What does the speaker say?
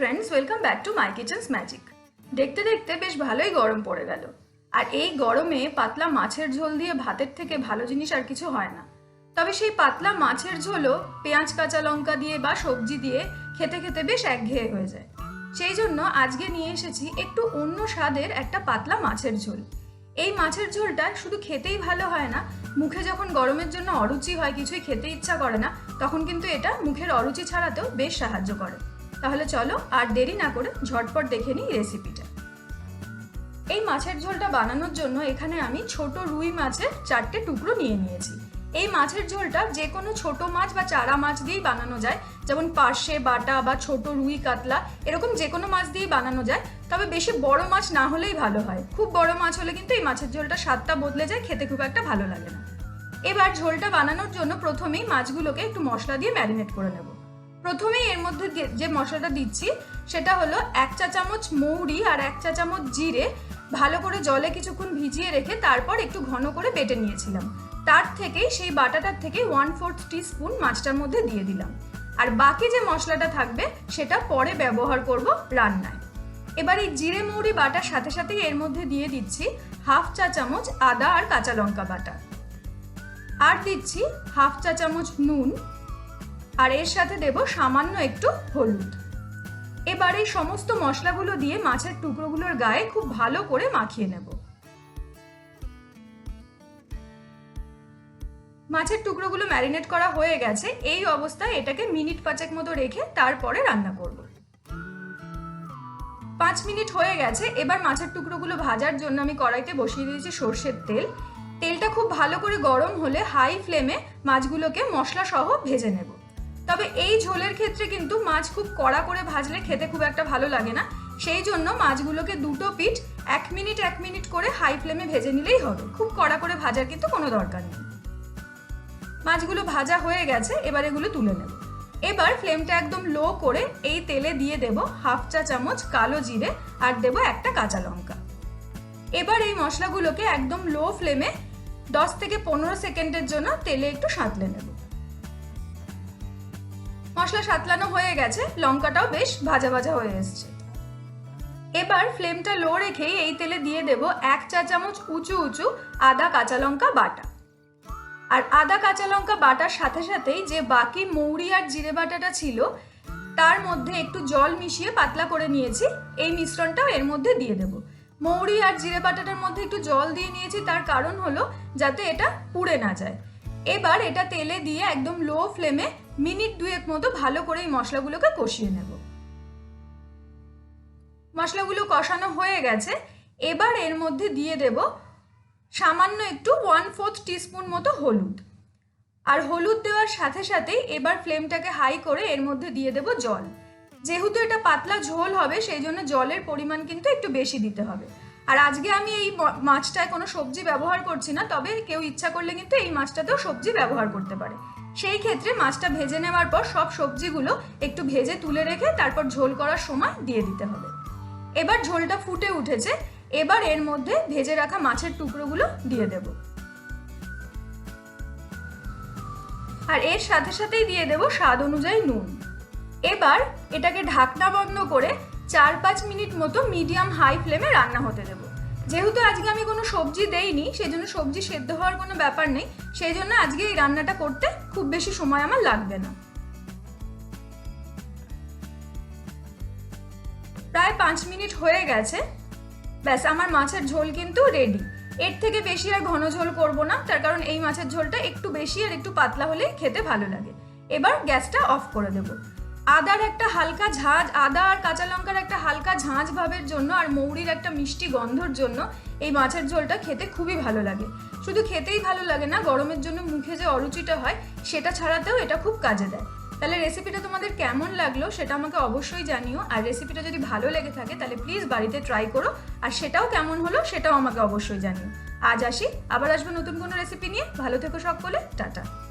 Friends welcome back to my kitchen's magic দেখতে দেখতে বেশ ভালোই গরম পড়ে গেল। আর এই গরমে পাতলা মাছের ঝোল দিয়ে ভাতের থেকে ভালো জিনিস আর কিছু হয় না। তবে সেই পাতলা মাছের ঝোলও পেঁয়াজ, কাঁচা লঙ্কা দিয়ে বা সবজি দিয়ে খেতে খেতে বেশ একঘেয়ে হয়ে যায়। সেই জন্য আজকে নিয়ে এসেছি একটু অন্য স্বাদের একটা পাতলা মাছের ঝোল। এই মাছের ঝোলটা শুধু খেতেই ভালো হয় না, মুখে যখন গরমের জন্য অরুচি হয়, কিছুই খেতে ইচ্ছা করে না, তখন কিন্তু এটা মুখের অরুচি ছাড়াতেও বেশ সাহায্য করে। তাহলে চলো আর দেরি না করে ঝটপট দেখে নিই রেসিপিটা এই মাছের ঝোলটা বানানোর জন্য এখানে আমি ছোট রুই মাছের চারটে টুকরো নিয়ে নিয়েছি। এই মাছের ঝোলটা যে কোনো ছোট মাছ বা চারা মাছ দিয়েই বানানো যায়। যেমন পার্শে বাটা বা ছোট রুই কাতলা, এরকম যে কোনো মাছ দিয়েই বানানো যায়। তবে বেশি বড় মাছ না হলেই ভালো হয়। খুব বড় মাছ হলে কিন্তু এই মাছের ঝোলটা স্বাদটা বদলে যায়, খেতে খুব একটা ভালো লাগে না। এবার ঝোলটা বানানোর জন্য প্রথমেই মাছগুলোকে একটু মশলা দিয়ে ম্যারিনেট করে নেব। প্রথমেই এর মধ্যে যে মশলাটা দিচ্ছি, সেটা হলো এক চা চামচ মৌরি আর এক চা চামচ জিরে, ভালো করে জলে কিছুক্ষণ ভিজিয়ে রেখে তারপর একটু ঘন করে বেটে নিয়েছিলাম। তার থেকেই সেই বাটাটার থেকে ওয়ান ফোর্থ স্পুন মাছটার মধ্যে দিয়ে দিলাম। আর বাকি যে মশলাটা থাকবে, সেটা পরে ব্যবহার করব রান্নায়। এবার এই জিরে মৌরি বাটার সাথে সাথেই এর মধ্যে দিয়ে দিচ্ছি হাফ চা চামচ আদা আর কাঁচা লঙ্কা বাটা। আর দিচ্ছি হাফ চা চামচ নুন আর এর সাথে দেব সামান্য একটু হলুদ। এবার এই সমস্ত মশলাগুলো দিয়ে মাছের টুকরোগুলোর গায়ে খুব ভালো করে মাখিয়ে নেব। মাছের টুকরোগুলো ম্যারিনেট করা হয়ে গেছে, এই অবস্থায় এটাকে মিনিট পাঁচেক মতো রেখে তারপরে রান্না করব। পাঁচ মিনিট হয়ে গেছে, এবার মাছের টুকরোগুলো ভাজার জন্য আমি কড়াইতে বসিয়ে দিয়েছি সর্ষের তেল। তেলটা খুব ভালো করে গরম হলে হাই ফ্লেমে মাছগুলোকে মশলা সহ ভেজে নেব। তবে এই ঝোলের ক্ষেত্রে কিন্তু মাছ খুব কড়া করে ভাজলে খেতে খুব একটা ভালো লাগে না। সেই জন্য মাছগুলোকে দুটো পিঠ এক মিনিট এক মিনিট করে হাই ফ্লেমে ভেজে নিলেই হবে। খুব কড়া করে ভাজার কিন্তু কোনো দরকার নেই। মাছগুলো ভাজা হয়ে গেছে, এবার এগুলো তুলে নেব। এবার ফ্লেমটা একদম লো করে এই তেলে দিয়ে দেব হাফ চা চামচ কালো জিরে আর দেব একটা কাঁচা লঙ্কা। এবার এই মশলাগুলোকে একদম লো ফ্লেমে দশ থেকে পনেরো সেকেন্ডের জন্য তেলে একটু সাঁতলে নেব। মশলা সাতলানো হয়ে গেছে, লঙ্কাটাও বেশ ভাজা ভাজা হয়ে এসছে। এবার ফ্লেমটা লো রেখেই এই তেলে দিয়ে দেব এক চা চামচ উঁচু উঁচু আদা কাঁচা লঙ্কা বাটা। আর আদা কাঁচা লঙ্কা বাটার সাথে সাথেই যে বাকি মৌরি আর জিরে বাটাটা ছিল, তার মধ্যে একটু জল মিশিয়ে পাতলা করে নিয়েছি, এই মিশ্রণটাও এর মধ্যে দিয়ে দেব। মৌরি আর জিরে বাটাটার মধ্যে একটু জল দিয়ে নিয়েছি, তার কারণ হলো যাতে এটা পুড়ে না যায়। এবার এটা তেলে দিয়ে একদম লো ফ্লেমে মিনিট দুয়েক মতো ভালো করে এই মশলাগুলোকে কষিয়ে নেব। মশলাগুলো কষানো হয়ে গেছে। এবার এর মধ্যে দিয়ে দেব সামান্য একটু ওয়ান ফোর্থ টিস্পুন মতো হলুদ। আর হলুদ দেওয়ার সাথে সাথেই এবার ফ্লেমটাকে হাই করে এর মধ্যে দিয়ে দেব জল। যেহেতু এটা পাতলা ঝোল হবে, সেই জন্য জলের পরিমাণ কিন্তু একটু বেশি দিতে হবে। আর আজকে আমি এই মাছটায় কোনো সবজি ব্যবহার করছি না, তবে কেউ ইচ্ছা করলে কিন্তু এই মাছটাতেও সবজি ব্যবহার করতে পারে। সেই ক্ষেত্রে মাছটা ভেজে নেওয়ার পর সব সবজিগুলো একটু ভেজে তুলে রেখে তারপর ঝোল করার সময় দিয়ে দিতে হবে। এবার ঝোলটা ফুটে উঠেছে, এবার এর মধ্যে ভেজে রাখা মাছের টুকরোগুলো দিয়ে দেব। আর এর সাথে সাথেই দিয়ে দেব স্বাদ অনুযায়ী নুন। এবার এটাকে ঢাকনা বন্ধ করে চার পাঁচ মিনিট মতো মিডিয়াম হাই ফ্লেমে রান্না হতে দেবো। যেহেতু আজকে আমি কোনো সবজি দেইনি সেই জন্য সবজি সেদ্ধ হওয়ার কোনো ব্যাপার নেই সেই জন্য আজকে এই রান্নাটা করতে খুব বেশি সময় আমার লাগবে না। প্রায় পাঁচ মিনিট হয়ে গেছে। ব্যাস, আমার মাছের ঝোল কিন্তু রেডি এর থেকে বেশি আর ঘন ঝোল করব না, তার কারণ এই মাছের ঝোলটা একটু বেশি আর একটু পাতলা হলে খেতে ভালো লাগে। এবার গ্যাসটা অফ করে দেব। আদার একটা হালকা ঝাঁঝ আদা আর কাঁচা লঙ্কার একটা হালকা ঝাঁঝ ভাবের জন্য আর মৌরির একটা মিষ্টি গন্ধর জন্য এই মাছের ঝোলটা খেতে খুবই ভালো লাগে। শুধু খেতেই ভালো লাগে না, গরমের জন্য মুখে যে অরুচিটা হয়, সেটা ছাড়াতেও এটা খুব কাজে দেয়। তাহলে রেসিপিটা তোমাদের কেমন লাগল সেটা আমাকে অবশ্যই জানিও। আর রেসিপিটা যদি ভালো লেগে থাকে, তাহলে প্লিজ বাড়িতে ট্রাই করো। আর সেটাও কেমন হলো সেটাও আমাকে অবশ্যই জানিও। আজ আসি, আবার আসব নতুন কোনো রেসিপি নিয়ে। ভালো থেকো সকলে, টাটা।